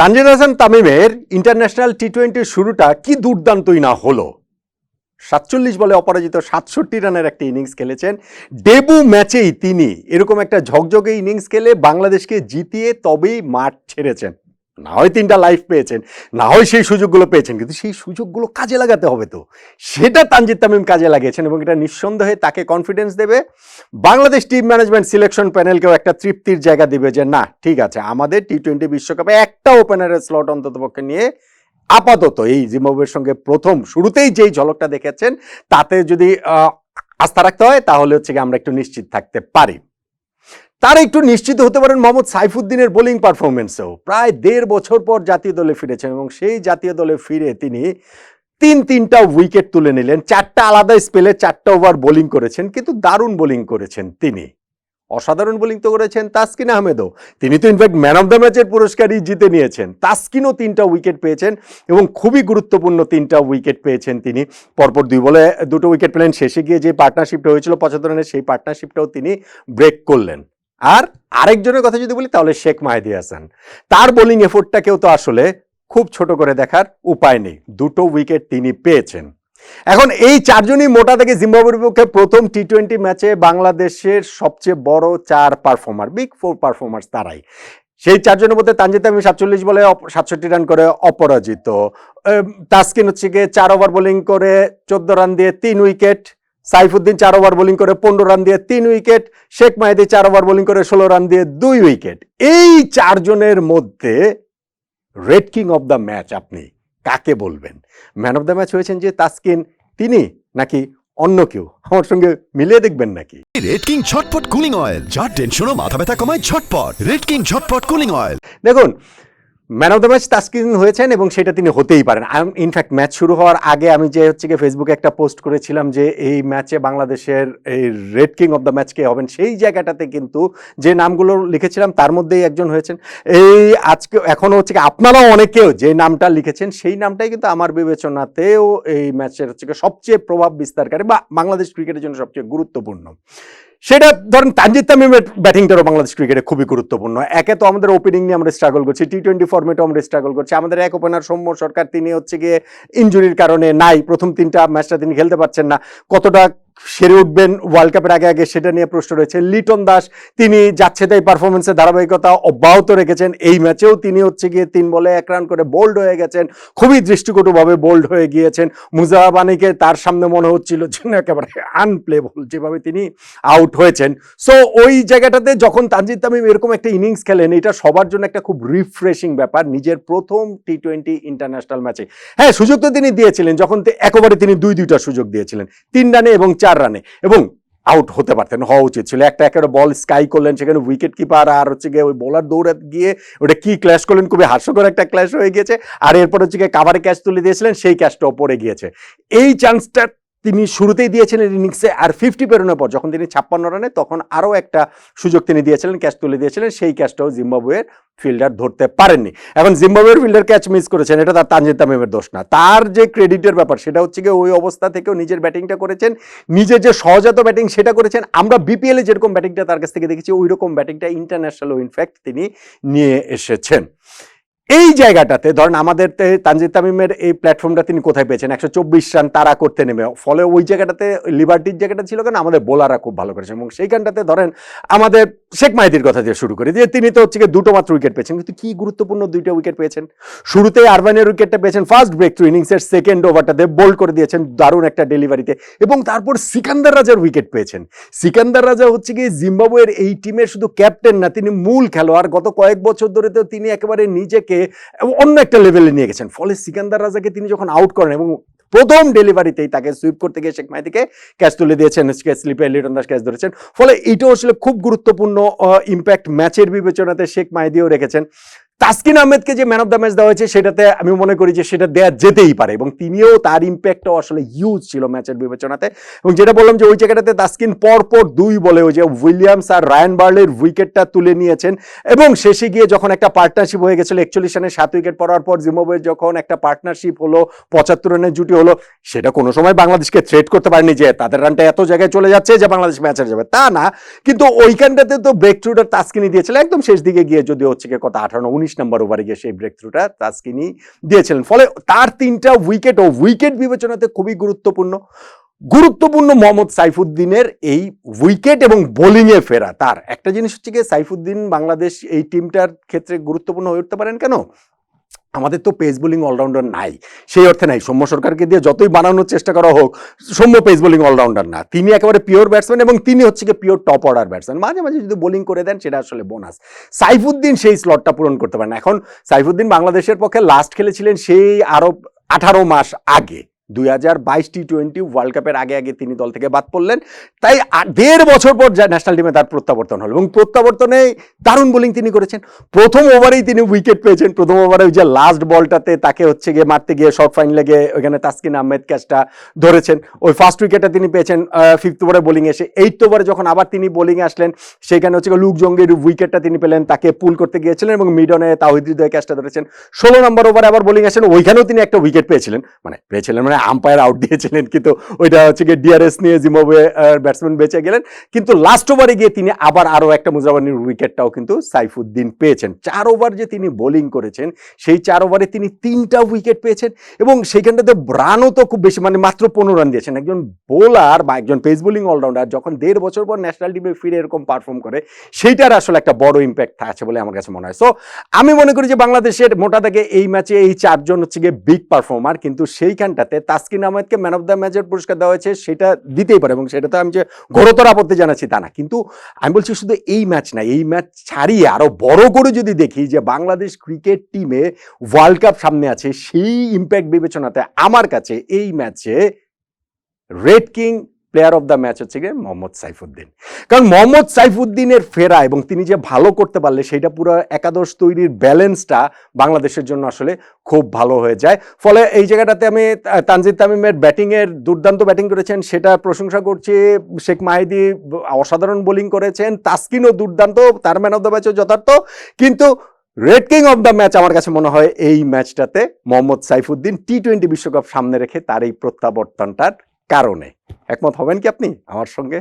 তানজিদ হাসান তামিমের ইন্টারন্যাশনাল টি টোয়েন্টির শুরুটা কি দুর্দান্তই না হলো? সাতচল্লিশ বলে অপরাজিত সাতষট্টি রানের একটি ইনিংস খেলেছেন। ডেবু ম্যাচেই তিনি এরকম একটা ঝকঝকে ইনিংস খেলে বাংলাদেশকে জিতিয়ে তবেই মাঠ ছেড়েছেন। না হয় তিনটা লাইফ পেয়েছেন, না হয় সেই সুযোগগুলো পেয়েছেন, কিন্তু সেই সুযোগগুলো কাজে লাগাতে হবে তো। সেটা তানজিদ তামিম কাজে লাগিয়েছেন এবং এটা নিঃসন্দেহে তাকে কনফিডেন্স দেবে। বাংলাদেশ টিম ম্যানেজমেন্ট সিলেকশন প্যানেলকেও একটা তৃপ্তির জায়গা দিবে যে, না, ঠিক আছে, আমাদের টি টোয়েন্টি বিশ্বকাপে একটা ওপেনারের স্লট অন্ততপক্ষে নিয়ে আপাতত এই জিম্বাবুয়ের সঙ্গে প্রথম শুরুতেই যেই ঝলকটা দেখেছেন, তাতে যদি আস্থা রাখতে হয়, তাহলে হচ্ছে গিয়ে আমরা একটু নিশ্চিত থাকতে পারি। তার একটু নিশ্চিত হতে পারেন মোহাম্মদ সাইফুদ্দিনের বোলিং পারফরমেন্সেও প্রায় দেড় বছর পর জাতীয় দলে ফিরেছেন এবং সেই জাতীয় দলে ফিরে তিনি তিন তিনটা উইকেট তুলে নিলেন, চারটা আলাদা স্পেলে চারটা ওভার বোলিং করেছেন, কিন্তু দারুণ বোলিং করেছেন তিনি। অসাধারণ বোলিং তো করেছেন তাসকিন আহমেদও। তিনি তো ইনফ্যাক্ট ম্যান অফ দ্য ম্যাচের পুরস্কারই জিতে নিয়েছেন। তাসকিনও তিনটা উইকেট পেয়েছেন এবং খুবই গুরুত্বপূর্ণ তিনটা উইকেট পেয়েছেন তিনি। পরপর দুই বলে দুটো উইকেট পেলেন, শেষে গিয়ে যে পার্টনারশিপটা হয়েছিল পঁচাত্তর রানের সেই পার্টনারশিপটাও তিনি ব্রেক করলেন। আর আরেকজনের কথা যদি বলি, তাহলে শেখ মাহেদি হাসান। তার বোলিং এফোর্টটাকেও তো আসলে খুব ছোট করে দেখার উপায় নেই। দুটো উইকেট তিনি পেয়েছেন। এখন এই চারজনই মোটা থেকে জিম্বাবুয়ের বিপক্ষে প্রথম টি টোয়েন্টি ম্যাচে বাংলাদেশের সবচেয়ে বড় চার পারফর্মার বিগ ফোর পারফর্মার্স তারাই। সেই চারজনের মধ্যে তানজিদ তামিম সাতচল্লিশ বলে সাতষট্টি রান করে অপরাজিত। তাসকিন হচ্ছে গিয়ে চার ওভার বোলিং করে, চোদ্দ রান দিয়ে তিন উইকেট সাইফুদ্দিন চার ওভার বোলিং করে পনেরো রান দিয়ে তিন উইকেট। শেখ মাহিদি চার ওভার বোলিং করে ষোলো রান দিয়ে দুই উইকেট। এই চারজনের মধ্যে Red King of the match আপনি কাকে বলবেন? ম্যান অফ দ্য ম্যাচ হয়েছেন যে তাসকিন। তিনি নাকি অন্য কেউ? আমার সঙ্গে মিলিয়ে দেখবেন নাকি? রেড কিং ঝটপট কুলিং অয়েল যার টেনশন ও মাথা ব্যথা কমায় ঝটপট। রেড কিং ঝটপট কুলিং অয়েল দেখুন man of the match Taskin হয়েছেন এবং সেটা তিনি হতেই পারেন। ইনফ্যাক্ট ম্যাচ শুরু হওয়ার আগে আমি যে হচ্ছে গিয়ে ফেসবুকে একটা পোস্ট করেছিলাম যে এই ম্যাচে বাংলাদেশের এই Red King of the match কে হবেন, সেই জায়গাটাতে কিন্তু যে নামগুলো লিখেছিলাম তার মধ্যেই একজন হয়েছেন। এই আজকে এখনও হচ্ছে কি আপনারাও অনেকেও যে নামটা লিখেছেন, সেই নামটাই কিন্তু আমার বিবেচনাতেও এই ম্যাচের হচ্ছে সবচেয়ে প্রভাব বিস্তারকারী বা বাংলাদেশ ক্রিকেটের জন্য সবচেয়ে গুরুত্বপূর্ণ। সেটা ধরেন তানজিদ তামিমের ব্যাটিংটারও বাংলাদেশ ক্রিকেটে খুবই গুরুত্বপূর্ণ। একে তো আমাদের ওপেনিং নিয়ে আমরা স্ট্রাগল করছি টি টোয়েন্টি ফর্মেটও আমরা স্ট্রাগল করছি। আমাদের এক ওপেনার সৌম্য সরকার, তিনি হচ্ছে গিয়ে ইঞ্জুরির কারণে নাই, প্রথম তিনটা ম্যাচটা তিনি খেলতে পারছেন না। কতটা সেরে উঠবেন। ওয়ার্ল্ড কাপের আগে আগে সেটা নিয়ে প্রশ্ন রয়েছে। লিটন দাস, তিনি যাচ্ছে তাই পারফরমেন্সের ধারাবাহিকতা অব্যাহত রেখেছেন। এই ম্যাচেও তিনি হচ্ছে গিয়ে তিন বলে এক রান করে বোল্ড হয়ে গেছেন। খুবই দৃষ্টিকটুভাবে বোল্ড হয়ে গিয়েছেন। মুজাবানিকে তার সামনে মনে হচ্ছিল যে একেবারে আনপ্লেবল যেভাবে তিনি আউট হয়েছেন। সো ওই জায়গাটাতে যখন তানজিদ তামিম এরকম একটা ইনিংস খেলেন, এটা সবার জন্য একটা খুব রিফ্রেশিং ব্যাপার নিজের প্রথম টি টোয়েন্টি ইন্টারন্যাশনাল ম্যাচে হ্যাঁ সুযোগ তো তিনি দিয়েছিলেন, যখন একেবারে তিনি দুই দুইটা সুযোগ দিয়েছিলেন। তিন রানে এবং চার রানে এবং আউট হতে পারতেন, হওয়া উচিত ছিল। একটা একটা বল স্কাই করলেন, সেখানে উইকেট কিপার আর হচ্ছে গিয়ে ওই বোলার দৌড়ে গিয়ে ওটা কি ক্ল্যাশ করলেন, খুবই হাস্যকর একটা ক্ল্যাশ হয়ে গিয়েছে। আর এরপর হচ্ছে গিয়ে কাভারে ক্যাচ তুলে দিয়েছিলেন, সেই ক্যাচটাও পড়ে গিয়েছে। এই চান্সটা তিনি শুরুতেই দিয়েছিলেন ইনিংসে আর ফিফটি পেরোনোর পর, যখন তিনি ছাপ্পান্ন রানে, তখন আরও একটা সুযোগ তিনি দিয়েছিলেন, ক্যাচ তুলে দিয়েছিলেন। সেই ক্যাচটাও জিম্বাবুয়ের ফিল্ডার ধরতে পারেননি। এখন জিম্বাবুয়ের ফিল্ডার ক্যাচ মিস করেছেন, এটা তার তানজিদ তামিমের দোষ না। তার যে ক্রেডিটের ব্যাপার, সেটা হচ্ছে গিয়ে ওই অবস্থা থেকেও নিজের ব্যাটিংটা করেছেন, নিজের যে সহজাত ব্যাটিং সেটা করেছেন। আমরা বিপিএলে যেরকম ব্যাটিংটা তার কাছ থেকে দেখেছি ওই রকম ব্যাটিংটা ইন্টারন্যাশনালও ইনফ্যাক্ট তিনি নিয়ে এসেছেন। এই জায়গাটাতে, ধরেন আমাদের তানজিদ তামিমের এই প্ল্যাটফর্মটা তিনি কোথায় পেয়েছেন? একশো চব্বিশ রান তারা করতে নেমে। ফলে ওই জায়গাটাতে লিবার্টির জায়গাটা ছিল কেন? আমাদের বোলাররা খুব ভালো করেছে। এবং সেইখানটাতে ধরেন আমাদের শেখ মাহিদির কথা দিয়ে শুরু করি, যে তিনি তো হচ্ছে দুটো মাত্র উইকেট পেয়েছেন, কিন্তু কি গুরুত্বপূর্ণ দুইটা উইকেট পেয়েছেন? শুরুতেই আরবানের উইকেটটা পেয়েছেন ফার্স্ট ব্রেক থ্রু ইনিংসের সেকেন্ড ওভারটাতে বোল্ড করে দিয়েছেন, দারুণ একটা ডেলিভারিতে এবং তারপর সিকান্দার রাজার উইকেট পেয়েছেন। সিকান্দার রাজা হচ্ছে কি জিম্বাবুয়ের এই টিমের শুধু ক্যাপ্টেন না, তিনি মূল খেলোয়াড়, গত কয়েক বছর ধরে তো তিনি একেবারে নিজেকে অন্য একটা লেভেলে নিয়ে গেছেন, ফলে সিকান্দার রাজাকে তিনি যখন আউট করেন, এবং প্রথম ডেলিভারিতেই তাকে সুইপ করতে গিয়ে শেখ মাহিদিকে ক্যাচ তুলে দিয়েছেন স্লিপে লিটন দাস ক্যাচ ধরেছেন। ফলে এইটাও আসলে খুব গুরুত্বপূর্ণ ইম্প্যাক্ট ম্যাচের বিবেচনাতে শেখ মাহিদিও রেখেছেন। তাসকিন আহমেদকে যে ম্যান অফ দ্য ম্যাচ দেওয়া হয়েছে, সেটাতে আমি মনে করি যে সেটা দেওয়া যেতেই পারে এবং তিনিও তার ইম্প্যাক্টও আসলে হিউজ ছিল ম্যাচের বিবেচনাতে। এবং যেটা বললাম যে ওই জায়গাটাতে তাসকিন পরপর দুই বলে ওই যে উইলিয়ামস আর রায়ান বার্লের উইকেটটা তুলে নিয়েছেন এবং শেষে গিয়ে যখন একটা পার্টনারশিপ হয়ে গেছিল, একচল্লিশ রানে সাত উইকেট পড়ার পর জিম্বাবুয়ের যখন একটা পার্টনারশিপ হলো, পঁচাত্তর রানের জুটি হলো, সেটা কোনো সময় বাংলাদেশকে থ্রেট করতে পারেনি যে তাদের রানটা এত জায়গায় চলে যাচ্ছে যে বাংলাদেশ ম্যাচ যাবে। তা না, কিন্তু ওইখানটাতে তো ব্রেক থ্রুটার তাস্কিনি দিয়েছিল। একদম শেষ দিকে গিয়ে যদি হচ্ছে কত আঠারো, উনিশ উনিশ নম্বর ওভারে গিয়ে সেই ব্রেক থ্রুটা তাস্কিনি দিয়েছিলেন। ফলে তার তিনটা উইকেট ও উইকেট বিবেচনাতে খুবই গুরুত্বপূর্ণ। গুরুত্বপূর্ণ মোহাম্মদ সাইফুদ্দিনের এই উইকেট এবং বোলিংয়ে ফেরা তার। একটা জিনিস হচ্ছে গিয়ে সাইফুদ্দিন বাংলাদেশ এই টিমটার ক্ষেত্রে গুরুত্বপূর্ণ হয়ে উঠতে পারেন কেন? আমাদের তো পেস বোলিং অলরাউন্ডার নাই। সেই অর্থে নাই। সৌম্য সরকারকে দিয়ে যতই বানানোর চেষ্টা করা হোক, সৌম্য পেস বোলিং অলরাউন্ডার না। তিনি একেবারে পিওর ব্যাটসম্যান এবং তিনি হচ্ছে কি পিওর টপ অর্ডার ব্যাটসম্যান মাঝে মাঝে যদি বোলিং করে দেন, সেটা আসলে বোনাস সাইফুদ্দিন সেই স্লটটা পূরণ করতে পারেন। এখন সাইফুদ্দিন বাংলাদেশের পক্ষে লাস্ট খেলেছিলেন সেই আরও আঠারো মাস আগে। দুই হাজার বাইশ টি টোয়েন্টি ওয়ার্ল্ড কাপের আগে আগে তিনি দল থেকে বাদ পড়লেন। তাই দেড় বছর পর ন্যাশনাল টিমে তার প্রত্যাবর্তন হলো এবং প্রত্যাবর্তনে দারুণ বোলিং তিনি করেছেন। প্রথম ওভারেই তিনি উইকেট পেয়েছেন। প্রথম ওভারে ওই যে লাস্ট বলটাতে তাকে হচ্ছে গিয়ে মারতে গিয়ে শর্ট ফাইন লেগে ওইখানে তাসকিন আহমেদ ক্যাচটা ধরেছেন। ওই ফার্স্ট উইকেটটা তিনি পেয়েছেন ফিফথ ওভারে বোলিং এসে এইট ওভারে যখন আবার তিনি বোলিংয়ে আসলেন, সেখানে হচ্ছে লুক জঙ্গির উইকেটটা তিনি পেলেন, তাকে পুল করতে গিয়েছিলেন এবং মিডনে তাহিদ হৃদয় ক্যাচটা ধরেছেন। ষোলো নম্বর ওভারে আবার বোলিং আসেন, ওইখানেও তিনি একটা উইকেট পেয়েছিলেন। মানে পেয়েছিলেন মানে আম্পায়ার আউট দিয়েছিলেন, কিন্তু ওইটা হচ্ছে গিয়ে ডিআরএস নিয়ে জিম্বাবুয়ে ব্যাটসম্যান বেঁচে গেলেন। কিন্তু লাস্ট ওভারে গিয়ে তিনি আবার আরও একটা মুজাবানির উইকেটটাও কিন্তু সাইফুদ্দিন পেয়েছেন। চার ওভার যে তিনি বোলিং করেছেন, সেই চার ওভারে তিনি তিনটা উইকেট পেয়েছেন এবং সেইখানটাতে রানও তো খুব বেশি মানে মাত্র পনেরো রান দিয়েছেন। একজন বোলার বা একজন পেস বোলিং অলরাউন্ডার যখন দেড় বছর পর ন্যাশনাল টিমে ফিরে এরকম পারফর্ম করে, সেইটার আসলে একটা বড় ইম্প্যাক্ট আছে বলে আমার কাছে মনে হয়। সো আমি মনে করি যে বাংলাদেশের মোটা থেকে এই ম্যাচে এই চারজন হচ্ছে গিয়ে বিগ পারফর্মার কিন্তু সেইখানটাতে তাসকিন আহমেদকে ম্যান অফ দ্য ম্যাচের পুরস্কার দেওয়া হয়েছে, সেটা দিতেই পারে এবং সেটা তো আমি যে ঘোরতর আপত্তি জানাচ্ছি তা না। কিন্তু আমি বলছি শুধু এই ম্যাচ না, এই ম্যাচ ছাড়িয়ে আরও বড় করে যদি দেখি যে বাংলাদেশ ক্রিকেট টিমে ওয়ার্ল্ড কাপ সামনে আছে, সেই ইম্প্যাক্ট বিবেচনাতে আমার কাছে এই ম্যাচে Red King player of the match হচ্ছে গিয়ে মোহাম্মদ সাইফুদ্দিন। কারণ মোহাম্মদ সাইফুদ্দিনের ফেরা এবং তিনি যে ভালো করতে পারলে সেটা পুরো একাদশ তৈরির ব্যালেন্সটা বাংলাদেশের জন্য আসলে খুব ভালো হয়ে যায়। ফলে এই জায়গাটাতে আমি তানজিদ তামিমের ব্যাটিংয়ের দুর্দান্ত ব্যাটিং করেছেন সেটা প্রশংসা করছি। শেখ মাহিদি অসাধারণ বোলিং করেছেন। তাসকিনও দুর্দান্ত, তার ম্যান অফ দ্য ম্যাচও যথার্থ। কিন্তু red king of the match আমার কাছে মনে হয় এই ম্যাচটাতে মোহাম্মদ সাইফুদ্দিন টি টোয়েন্টি বিশ্বকাপ সামনে রেখে তার এই প্রত্যাবর্তনটার কারণে। একমত হবেন কি আপনি? আমার সঙ্গে